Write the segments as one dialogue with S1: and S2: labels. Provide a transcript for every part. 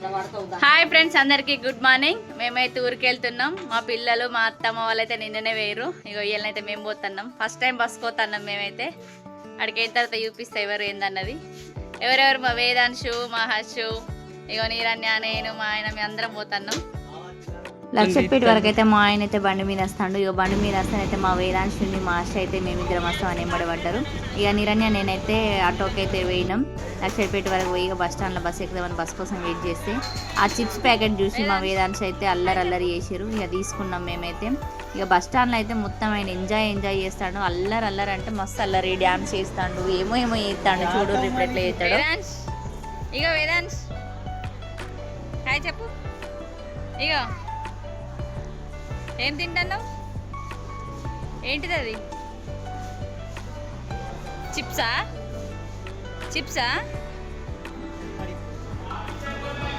S1: Hi friends అందరికీ good morning. మేమైతే ఊరికి వెళ్తున్నాం. మా పిల్లలు మా అత్తమ్మ వాళ్ళైతే నిన్ననే వేయరు ఇగో వీళ్ళనైతే మేము పోతున్నాం. ఫస్ట్ టైం బస్ పోతున్నాం మేమైతే. అక్కడికి తర్వాత చూపిస్తే ఎవరు ఏందన్నది. ఎవరెవరు? మా వేదాంశు మా హర్షు ఇగో నీరన్య నేను మా ఆయన మేము అందరం పోతున్నాం. లక్షపేట వరకు అయితే మా ఆయన అయితే బండి మీద వస్తాడు. ఇక బండి మీద వస్తానైతే మా వేదాంశుని మా ఆశ అయితే మేమిద్దరం వస్తాం అని ఎంబడి పడ్డారు. ఇక నిరణ్య నేనైతే ఆటోకి అయితే వేయినాం లక్షపేట వరకు పోయి బస్ స్టాండ్లో బస్ ఎక్కుదామని బస్ కోసం వెయిట్ చేస్తే ఆ చిప్స్ ప్యాకెట్ చూసి మా వేదాంశ అయితే అల్లరి అల్లరి చేసారు ఇక తీసుకున్నాం మేమైతే. ఇక బస్ స్టాండ్లో అయితే మొత్తం ఆయన ఎంజాయ్ ఎంజాయ్ చేస్తాడు. అల్లరి అల్లరి అంటే మస్తు అల్లరి డ్యాన్స్ చేస్తాడు. ఏమో ఏమో చేస్తాడు. చూడు ఇప్పుడు ఎట్లా చేస్తాడు. ఇక వేదాంశ్ చెప్పు. ఇక ఏం తింటాను ఏంటిది అది చిప్సా? చిప్సా?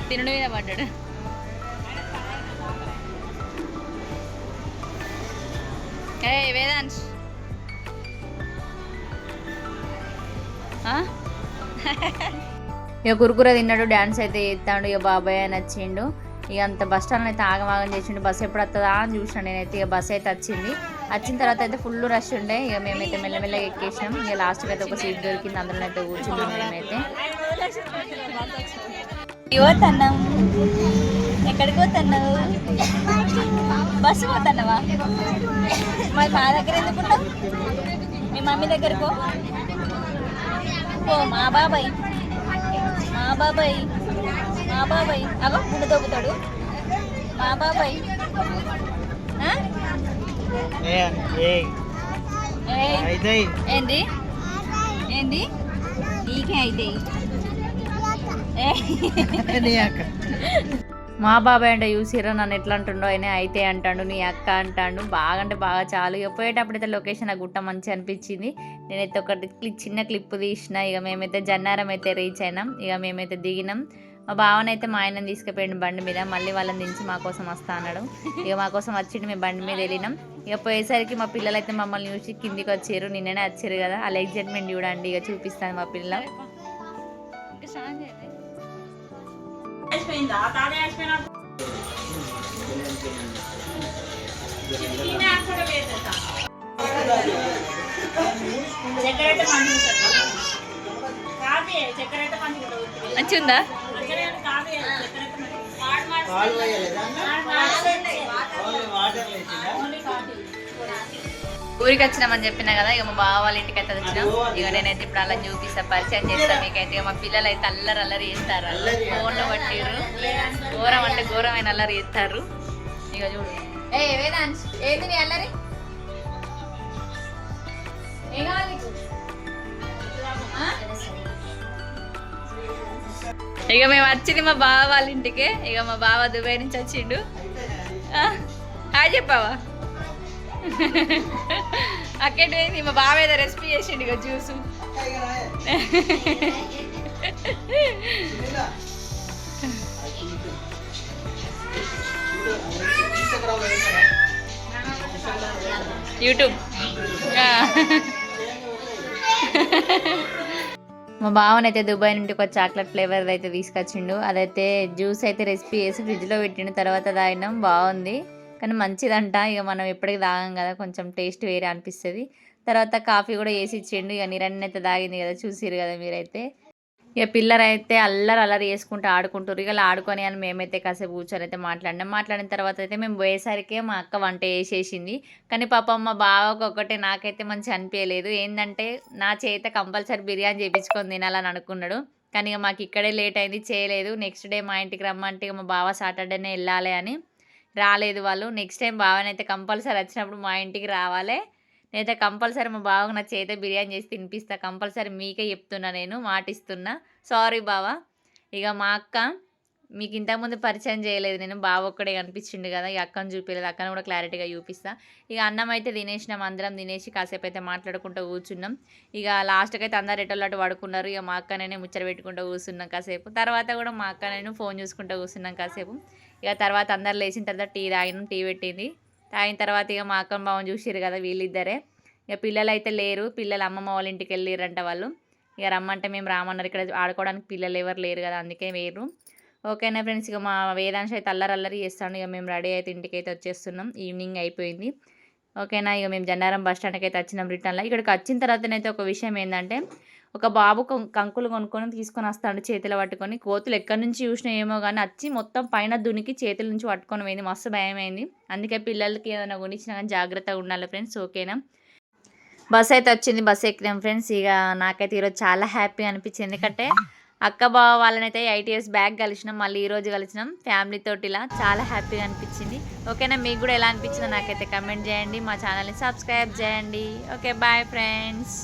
S1: తినడం మీద పడ్డాడు. ఏ వేదాంశ్. ఇక కురుకుర తిన్నాడు డ్యాన్స్ అయితే చేస్తాడు ఇక బాబాయ్ అని ఇక అంత బస్ స్టాండ్ అయితే ఆగమాగం చేసిండు. బస్ ఎప్పుడు వస్తుందా అని చూసాను నేనైతే ఇక బస్ అయితే వచ్చింది. వచ్చిన తర్వాత అయితే ఫుల్ రష్ ఉండే. ఇక మేమైతే మెల్లమెల్లగా ఎక్కేసినాం. ఇక లాస్ట్కి అయితే ఒక సీట్ దొరికింది. అందులో అయితే కూర్చున్నాం మేమైతే. పోతున్నాం ఎక్కడికి పోతున్నావు? బస్సు పోతున్నావా? మరి మా దగ్గర ఎందుకు మీ మమ్మీ దగ్గరకు ఓ మా బాబాయ్. మా బాబాయ్. మా బాబాయ్ అగో మా బాబాయ్. ఏంది? ఏంది? నీకే అయితే. మా బాబాయ్ అంటే చూసిరా నన్ను ఎట్లా అంటుండో ఆయన అయితే అంటాడు నీ అక్క అంటాడు. బాగా అంటే బాగా చాలు. ఇక పోయేటప్పుడు అయితే లొకేషన్ ఆ గుట్ట మంచి అనిపించింది. నేనైతే ఒకటి క్లిప్ చిన్న క్లిప్ తీసిన. ఇక మేమైతే జన్నారం అయితే రీచ్ అయినాం. ఇక మేమైతే దిగినాం. మా బావనైతే మా ఆయనని తీసుకుపోయిండు బండి మీద మళ్ళీ వాళ్ళని దించి మా కోసం వస్తా అన్నాడు. ఇక మా కోసం వచ్చిండు మేము బండి మీద వెళ్ళినాం. ఇక పోయేసరికి మా పిల్లలు అయితే మమ్మల్ని చూసి కిందికి వచ్చారు నిన్ననే వచ్చారు కదా అలా ఎగ్జైట్మెంట్ చూడండి ఇక చూపిస్తాను మా పిల్ల. మంచిగా ఊరికి వచ్చినామని చెప్పినా కదా ఇక మా బావ వాళ్ళ ఇంటికి అయితే వచ్చినాం ఇక నేనైతే ఇప్పుడు అలా చూపిస్తా పరిచయం చేస్తాను మీకైతే. ఇక మా పిల్లలు అయితే అల్లరి అల్లరి చేస్తారు ఫోన్లో పట్టిర్రు. ఘోరం అంటే ఘోరమైన అల్లరి చేస్తారు. ఇక చూడు. ఏ వేదాంశ్ ఏంది నీ అల్లరి? ఏం కావాలి ఇక మేము వచ్చింది మా బావ వాళ్ళ ఇంటికి. ఇక మా బావ దుబాయ్ నుంచి వచ్చిండు. హాయ్ చెప్పావా? అక్కడేంది మా బావ ఏదో రెసిపీ చేసిండు ఇక జ్యూసు యూట్యూబ్ మా బావనైతే దుబాయ్ నుండి ఒక చాక్లెట్ ఫ్లేవర్ అయితే తీసుకొచ్చిండు. అదైతే జ్యూస్ అయితే రెసిపీ వేసి ఫ్రిడ్జ్లో పెట్టిండు. తర్వాత తాగినాం. బాగుంది కానీ మంచిదంట. ఇక మనం ఎప్పటికి తాగాం కదా. కొంచెం టేస్ట్ వేరే అనిపిస్తుంది. తర్వాత కాఫీ కూడా వేసి ఇచ్చిండు. ఇక నిరణ్య అయితే తాగింది కదా. చూసిరు కదా మీరైతే. ఇక పిల్లలు అయితే అల్లరి అల్లరి చేసుకుంటూ ఆడుకుంటారు ఇక ఆడుకొని అని మేమైతే కాసేపు కూర్చొని అయితే మాట్లాడినాం. మాట్లాడిన తర్వాత అయితే మేము పోయేసరికే మా అక్క వంట వేసేసింది కానీ పాప మా బావకు ఒకటే నాకైతే మంచి అనిపించలేదు ఏంటంటే నా చేత కంపల్సరీ బిర్యానీ చేయించుకొని తినాలని అనుకున్నాడు. కానీ ఇక మాకు ఇక్కడే లేట్ అయింది చేయలేదు. నెక్స్ట్ డే మా ఇంటికి రమ్మంటే ఇక మా బావ సాటర్డేనే వెళ్ళాలి అని రాలేదు వాళ్ళు. నెక్స్ట్ టైం బావనైతే కంపల్సరీ వచ్చినప్పుడు మా ఇంటికి రావాలి. నేనైతే కంపల్సరీ మా బావకు నా చేత బిర్యానీ చేసి తినిపిస్తా. కంపల్సరీ మీకే చెప్తున్నా నేను మాటిస్తున్నా. సారీ బావా. ఇక మా అక్క మీకు ఇంతకుముందు పరిచయం చేయలేదు. నేను బావ ఒక్కడే కనిపించిండు కదా ఇక అక్కను చూపించలేదు అక్కను కూడా క్లారిటీగా చూపిస్తా. ఇక అన్నం అయితే తినేసినాం అందరం తినేసి కాసేపు అయితే మాట్లాడుకుంటూ కూర్చున్నాం. ఇక లాస్ట్కి అయితే అందరు ఎటోళ్ళు పడుకున్నారు. ఇక మా అక్కనే ముచ్చట పెట్టుకుంటూ కూర్చున్నాం కాసేపు. తర్వాత కూడా మా అక్క నేను ఫోన్ చూసుకుంటూ కూర్చున్నాం కాసేపు. ఇక తర్వాత అందరు లేచిన తర్వాత టీ తాగినాం టీ పెట్టింది. తాగిన తర్వాత ఇక మా అక్క బావని చూసిరు కదా వీళ్ళిద్దరే. ఇక పిల్లలు అయితే లేరు. పిల్లలు అమ్మమ్మ వాళ్ళ ఇంటికి వెళ్ళిరంట వాళ్ళు. ఇక రమ్మంటే మేము రామన్నారు ఇక్కడ ఆడుకోవడానికి పిల్లలు ఎవరు లేరు కదా అందుకే వేరు. ఓకేనా ఫ్రెండ్స్ ఇక మా వేదాంశ అయితే అల్లరి అల్లరి చేస్తాను ఇక మేము రెడీ అయితే ఇంటికి అయితే వచ్చేస్తున్నాం. ఈవినింగ్ అయిపోయింది. ఓకేనా ఇక మేము జన్నారం బస్ స్టాండ్కి అయితే వచ్చినాం రిటర్న్లో. ఇక్కడికి వచ్చిన తర్వాతనైతే ఒక విషయం ఏంటంటే ఒక బాబు కంకులు కొనుక్కొని తీసుకొని వస్తాడు చేతిలో పట్టుకొని. కోతులు ఎక్కడి నుంచి చూసినా ఏమో కానీ వచ్చి మొత్తం పైన దునికి చేతుల నుంచి పట్టుకొని పోయింది. మస్తు భయమైంది. అందుకే పిల్లలకి ఏదైనా కొనిచ్చినా కానీ జాగ్రత్తగా ఉండాలి ఫ్రెండ్స్ ఓకేనా? బస్ అయితే వచ్చింది బస్ ఎక్కినాం ఫ్రెండ్స్. ఇక నాకైతే ఈరోజు చాలా హ్యాపీ అనిపించింది. ఎందుకంటే అక్క బావ వాళ్ళనైతే ఎయిట్ ఇయర్స్ బ్యాక్ కలిసినాం. మళ్ళీ ఈరోజు కలిసినాం. ఫ్యామిలీ తోటి ఇలా చాలా హ్యాపీగా అనిపించింది. ఓకేనా? మీకు కూడా ఎలా అనిపించిందో నాకైతే కమెంట్ చేయండి. మా ఛానల్ని సబ్స్క్రైబ్ చేయండి. Okay bye friends.